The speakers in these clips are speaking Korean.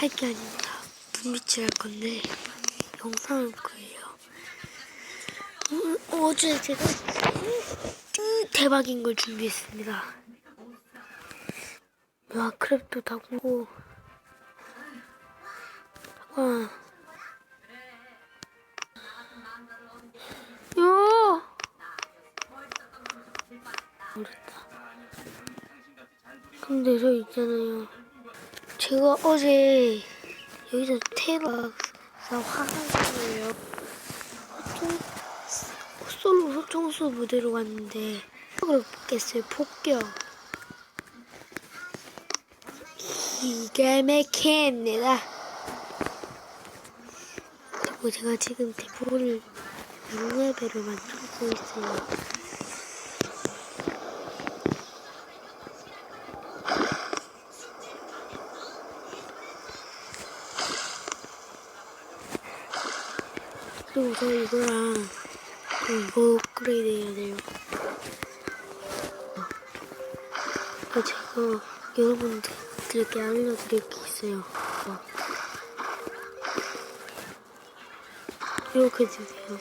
할 게 아닙니다. 분비치 할 건데 영상을 볼 거예요. 음, 어제 제가 음, 대박인 걸 준비했습니다. 와 크랩도 다 보고 와. 요! 모르겠다. 근데 저 있잖아요. 제가 어제 여기서 화한 거예요. 소총, 솔로 소총수 무대로 갔는데 폭격을 뽑겠어요. 폭격. 기가 막힙니다. 그리고 제가 지금 대포를 6레벨을 만들고 있어요. 그리고 저 이거랑 또 이거 업그레이드 해야 돼요. 그 제가 여러분들께 알려드릴 게 있어요. 어. 이렇게 주세요.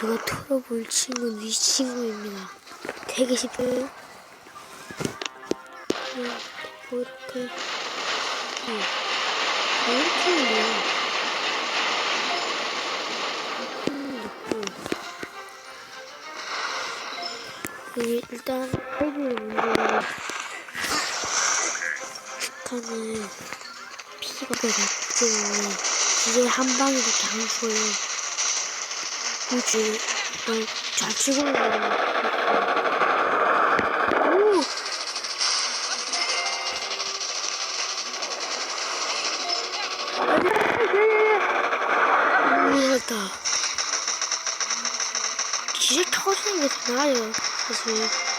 제가 털어볼 친구는 이 친구입니다. 되게 쉽어요. 네, 뭐 이렇게. 이렇게 하면. 음. 여기 일단 헬기를 만들어. 스카는 피가 꽤 낮기 때문에 이게 한 방에 이렇게 안 죽어요. 잘 치고 있는 오! 무섭다. 진짜 터지는 게더 나아요, 사실.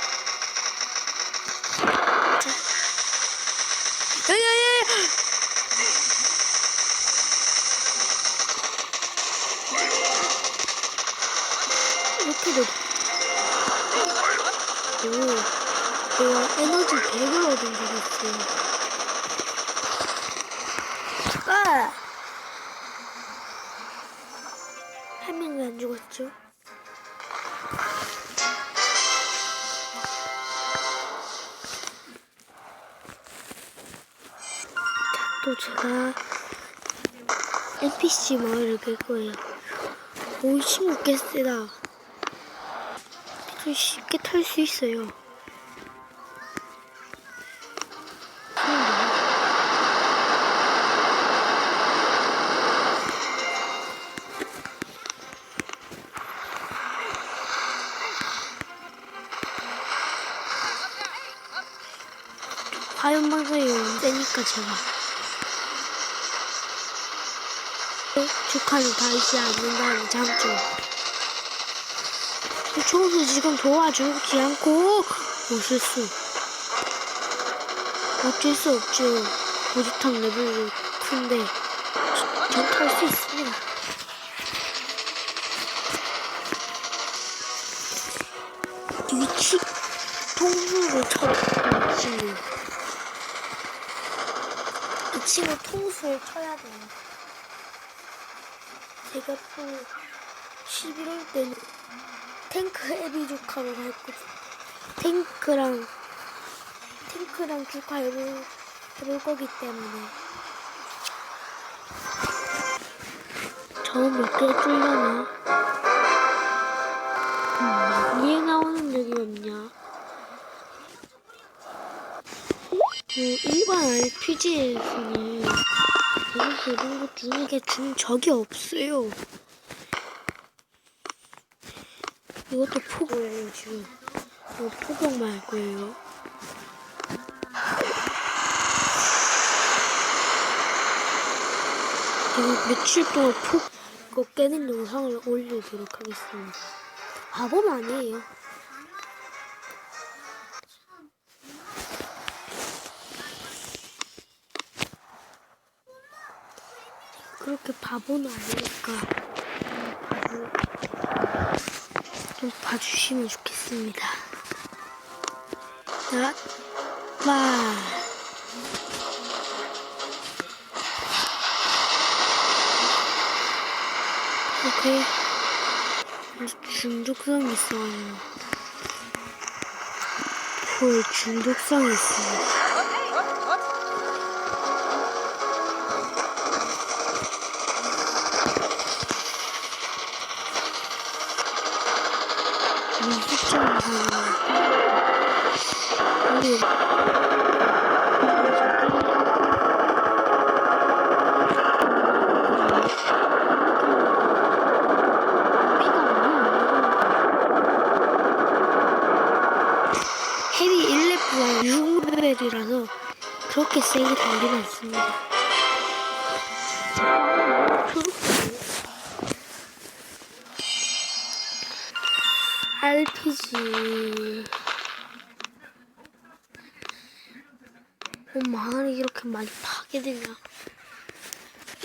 한 명이 안 죽었죠? 자, 또 제가 NPC 마을을 갈 거예요. 오, 16개 세다. 좀 쉽게 탈 수 있어요. 화염 방사이 세니까 제가. 축하는 다이지 않는다는 장점. 청소 지금 도와주지 않고? 웃을 수 어쩔 수 없죠. 고주탕 레벨이 큰데 전 탈 수 있습니다 이 친구 통수를 쳐야 돼요 제가 또 11월 때는 탱크 에비조카로 갈 거죠. 탱크랑 탱크랑 조카 해볼, 해볼 거기 때문에 저는 몇개 뚫려나? 음, 위에 나오는 적이 없냐? 그 일반 RPG에서는 이렇게 이런 것 중에 준 적이 없어요. 이것도 포고예요 지금 이거 할 거예요. 제가 며칠 동안 폭 이거 깨는 영상을 올리도록 하겠습니다. 바보는 아니에요 그렇게 바보는 아니니까 좀 봐주시면 좋겠습니다. 자, 마. 오케이. 중독성이 있어가지고. 볼 중독성이 있어요. 헤비 1렙보다 6레벨이라서 그렇게 세게 달리는 않습니다. RPG 엄마를 이렇게 많이 파게 되냐?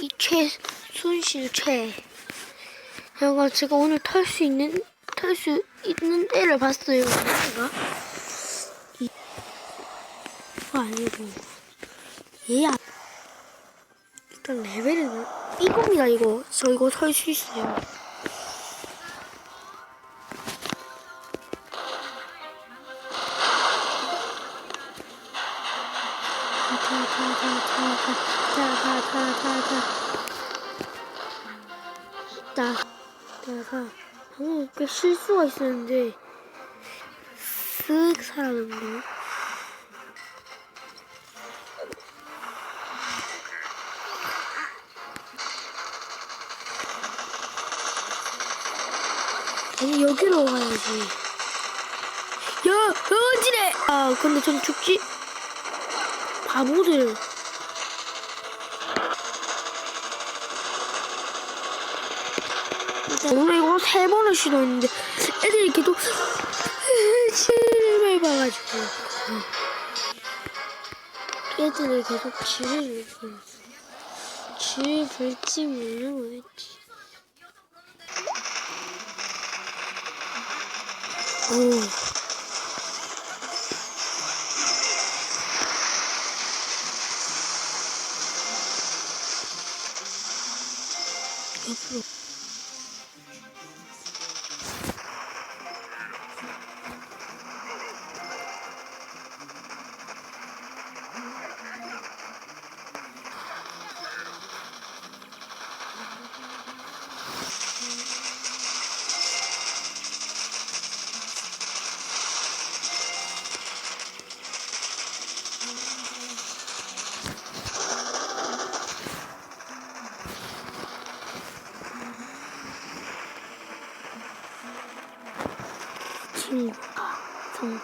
이 최순실 최. 제가 제가 오늘 탈수 있는 탈수 있는 애를 봤어요. 제가? 이 아니고. 얘야 일단 레벨은 이겁니다 이거. 저 이거 설수 있어요 나 내가 방금 꽤 실수가 있었는데 쓱 살아났네. 아니 여기로 가야지. 야, 어지래. 아, 근데 좀 죽지. 바보들. 오늘 이거 세 번을 시도했는데 애들이 계속 지를 밟아가지고. 애들이 계속 지를 밟고 지를 밟지 못했지. 오 친구가 성